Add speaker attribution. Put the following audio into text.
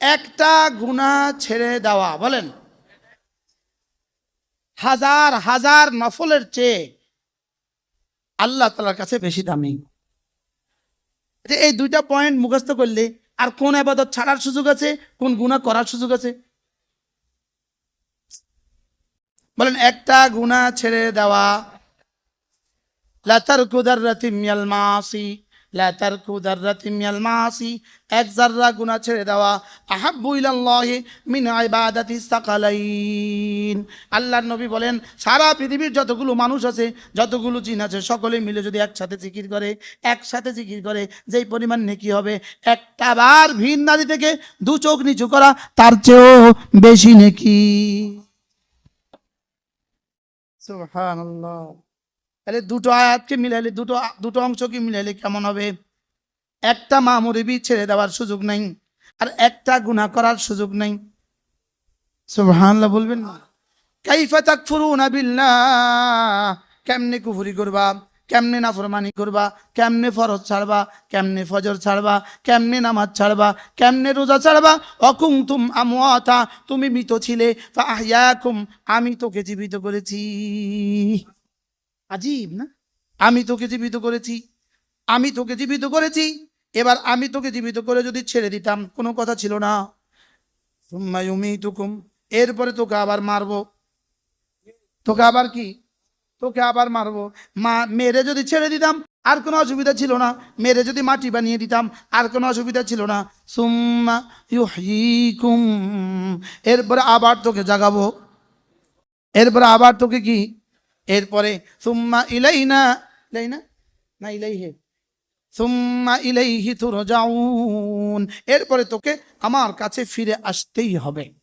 Speaker 1: একটা গুণা ছেড়ে দেওয়া, বলেন। হাজার হাজার নফলের চেয়ে আল্লাহ তালার কাছে বেশি দামি। এই দুইটা পয়েন্ট মুখস্থ করলে আর কোন আবাদত ছাড়ার সুযোগ আছে, কোন গুণা করার সুযোগ আছে? বলেন, একটা গুণা ছেড়ে দেওয়া লাতার কুদাররাতি মিয়াল মাসি মাসি এক জাররা ছেড়ে দেওয়া মিন নবী বলেন, সারা পৃথিবীর যতগুলো মানুষ আছে, যতগুলো জিন আছে, সকলে মিলে যদি একসাথে জিকির করে, একসাথে জিকির করে, যেই পরিমাণ নেকি হবে, একটা বার ভিন নাদি থেকে দু চোখ নিচু করা, তার চেয়েও বেশি নেকি। সুবহানাল্লাহ। তাহলে দুটো আয়াতকে মিলাইলে, দুটো দুটো অংশকে মিলাইলে কেমন হবে? একটা মামুরিবি ছেড়ে দেওয়ার সুযোগ নেই, আর একটা গুনাহ করার সুযোগ নেই। বলবেন না? কেমনে কুফরি করবা? কেমনে নাফরমানি করবা? কেমনে ফরজ ছাড়বা? কেমনে ফজর ছাড়বা? কেমনে নামাজ ছাড়বা? কেমনে রোজা ছাড়বা? অকুম তুম আমওয়াতা, তুমি মৃত ছিলে আমি তোকে জীবিত করেছি। আজীব, না? আমি তোকে জীবিত করেছি, আমি তোকে জীবিত করেছি, এবার আমি তোকে জীবিত করে যদি ছেড়ে দিতাম, কোনো কথা ছিল না। সুম্মায়ুমি তুকুম এরপরে তোকে আবার মারবো। তোকে আবার কি? তোকে আবার মারবো। মা, মেরে যদি ছেড়ে দিতাম, আর কোনো অসুবিধা ছিল না। মেরে যদি মাটি বানিয়ে দিতাম, আর কোনো অসুবিধা ছিল না। সুম্মা এরপরে আবার তোকে জাগাবো। এরপরে আবার তোকে কি? এরপরে, সুম্মা ইলাই না ইলাইনা? না ইলাই ইলাইহে। সুম্মা ইলাইহি তুরজাউন এরপরে তোকে আমার কাছে ফিরে আসতেই হবে।